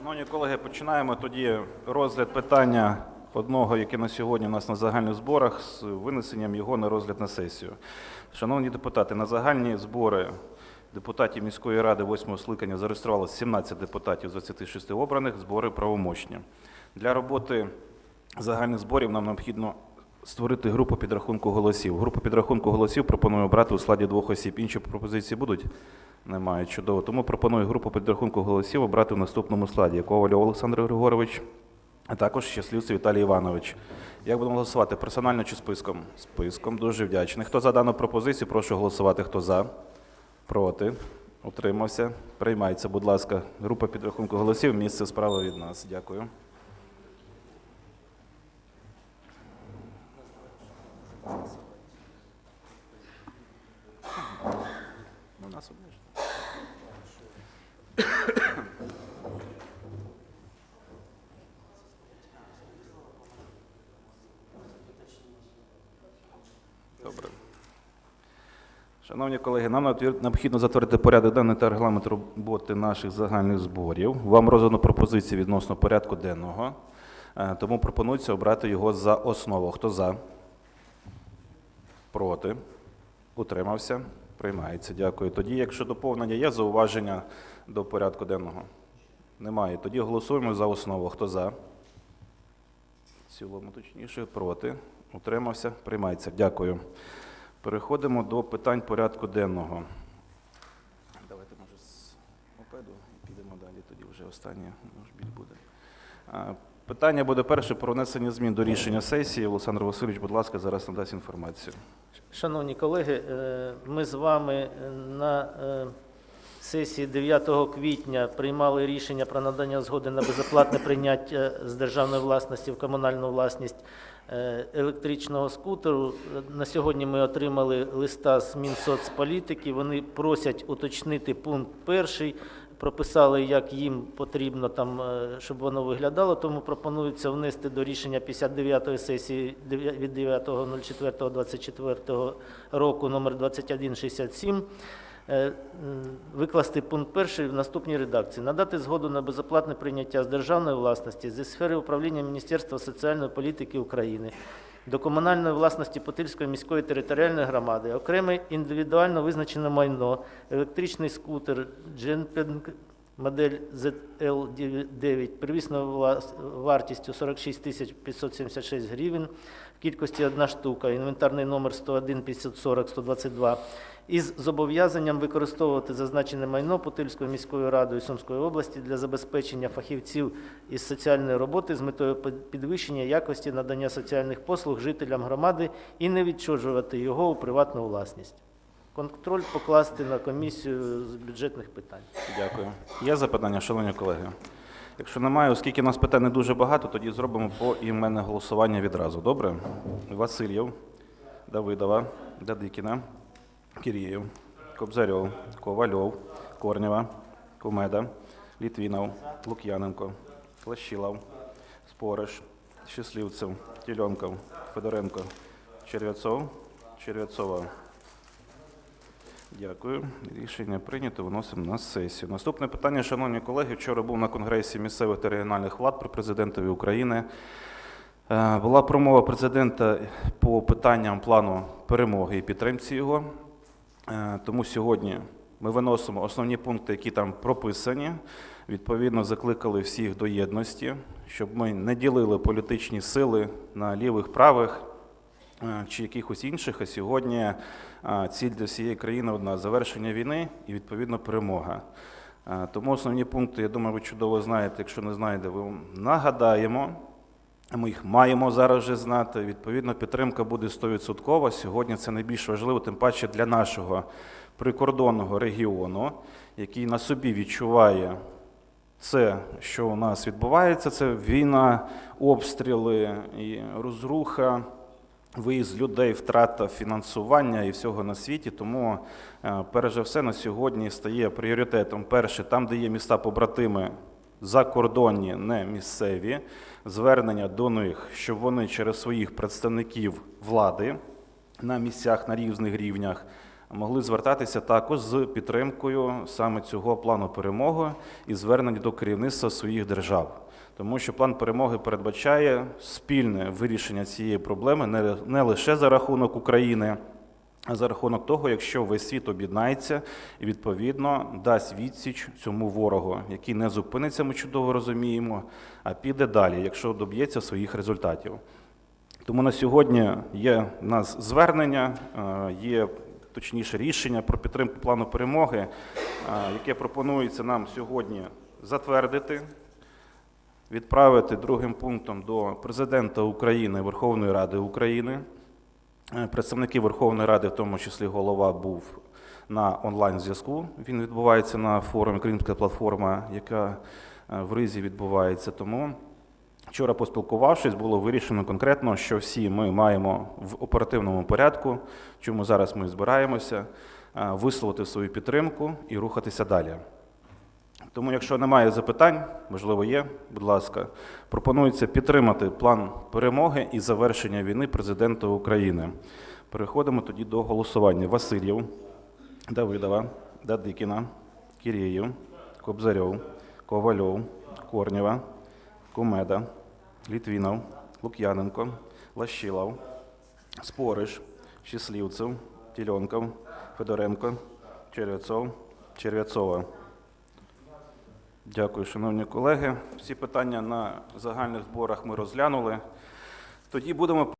Шановні колеги, починаємо тоді розгляд питання одного, яке на сьогодні у нас на загальних зборах, з винесенням його на розгляд на сесію. Шановні депутати, на загальні збори депутатів міської ради 8 скликання зареєструвалося 17 депутатів з 26 обраних, збори правомочні. Для роботи загальних зборів нам необхідно створити групу підрахунку голосів. Групу підрахунку голосів пропоную обрати у складі двох осіб. Інші пропозиції будуть? Немає. Чудово. Тому пропоную групу підрахунку голосів обрати в наступному складі. Ковальов Олександр Григорович, а також Щасливцев Віталій Іванович. Як будемо голосувати? Персонально чи списком? Списком. Дуже вдячний. Хто за дану пропозицію, прошу голосувати. Хто за? Проти? Утримався? Приймається, будь ласка. Група підрахунку голосів. Місце справа від нас. Дякую. Ну, нас обмежено. Добре. Шановні колеги, нам необхідно затвердити порядок денний та регламент роботи наших загальних зборів. Вам роздано пропозиції відносно порядку денного, Е, тому пропонується обрати його за основу. Хто за? Проти? Утримався? Приймається. Дякую. Тоді, якщо доповнення є, зауваження до порядку денного? Немає. Тоді голосуємо за основу. Хто за? В цілому точніше, проти. Утримався? Приймається. Дякую. Переходимо до питань порядку денного. Давайте, може, з мопеду і підемо далі. Тоді вже останнє може, біль буде. Питання буде перше про внесення змін до рішення сесії. Олександр Васильович, будь ласка, зараз надасть інформацію. Шановні колеги, е, ми з вами е, на е, сесії 9 квітня приймали рішення про надання згоди на безоплатне прийняття з державної власності в комунальну власність електричного скутеру. На сьогодні ми отримали листа з Мінсоцполітики. Вони просять уточнити пункт перший. Прописали, як їм потрібно там, е, щоб воно виглядало, тому пропонується внести до рішення 59-ї сесії від 9.04.24 року номер 2167 е, викласти пункт перший в наступній редакції. Надати згоду на безоплатне прийняття з державної власності зі сфери управління Міністерства соціальної політики України до комунальної власності Путильської міської територіальної громади, окреме індивідуально визначене майно, електричний скутер, джемпінг, модель ZL9 привісною вартістю 46 тисяч 576 гривень кількості одна штука, інвентарний номер 101 540 122 із зобов'язанням використовувати зазначене майно Путильською міською радою Сумської області для забезпечення фахівців із соціальної роботи з метою підвищення якості надання соціальних послуг жителям громади і не відчужувати його у приватну власність. Контроль покласти на комісію з бюджетних питань. Дякую. Є запитання, шановні колеги? Якщо немає, оскільки нас питань не дуже багато, тоді зробимо по іменне голосування відразу. Добре? Васильєв, Давидова, Дадикіна, Кірєєв, Кобзарьов, Ковальов, Корнєва, Кумеда, Літвінов, Лук'яненко, Лащилов, Спориш, Щасливцев, Тільонков, Федоренко, Черв'яцов, Черв'яцова. Дякую. Рішення прийнято. Виносимо на сесію. Наступне питання, шановні колеги. Вчора був на Конгресі місцевих та регіональних влад при президентові України. Е, Була промова президента по питанням плану перемоги і підтримці його. Е, Тому сьогодні ми виносимо основні пункти, які там прописані. Відповідно, закликали всіх до єдності, щоб ми не ділили політичні сили на лівих, правих чи якихось інших. А сьогодні е, ціль для всієї країни одна завершення війни і відповідно перемога. Е, Тому основні пункти, я думаю, ви чудово знаєте. Якщо не знаєте, ви нагадаємо. Ми їх маємо зараз вже знати. Відповідно, підтримка буде 100%. Сьогодні це найбільш важливо, тим паче для нашого прикордонного регіону, який на собі відчуває це, що у нас відбувається. Це війна, обстріли і розруха, виїзд людей, втрата фінансування і всього на світі. Тому, е, перш за все, на сьогодні стає пріоритетом перше, там, де є міста побратими закордонні, не місцеві, звернення до них, щоб вони через своїх представників влади на місцях на різних рівнях могли звертатися також з підтримкою саме цього плану перемоги і звернень до керівництва своїх держав. Тому що план перемоги передбачає спільне вирішення цієї проблеми не- не лише за рахунок України, а за рахунок того, якщо весь світ об'єднається і відповідно дасть відсіч цьому ворогу, який не зупиниться, ми чудово розуміємо, а піде далі, якщо доб'ється своїх результатів. Тому на сьогодні є в нас звернення, е, є точніше рішення про підтримку плану перемоги, е, яке пропонується нам сьогодні затвердити, відправити другим пунктом до президента України, Верховної Ради України. Е, Представники Верховної Ради, в тому числі голова, був на онлайн-зв'язку. Він відбувається на форумі Кримська платформа, яка е, в Ризі відбувається. Тому вчора, поспілкувавшись, було вирішено конкретно, що всі ми маємо в оперативному порядку, чому зараз ми збираємося, е, висловити свою підтримку і рухатися далі. Тому, якщо немає запитань, можливо, є, будь ласка, пропонується підтримати план перемоги і завершення війни президента України. Переходимо тоді до голосування. Васильєв, Давидова, Дадикіна, Кірєєв, Кобзарьов, Ковальов, Корнєва, Кумеда, Літвінов, Лук'яненко, Лащилов, Спориш, Щислівцев, Тільонков, Федоренко, Черв'яцов, Черв'яцова. Дякую, шановні колеги. Всі питання на загальних зборах ми розглянули. Тоді будемо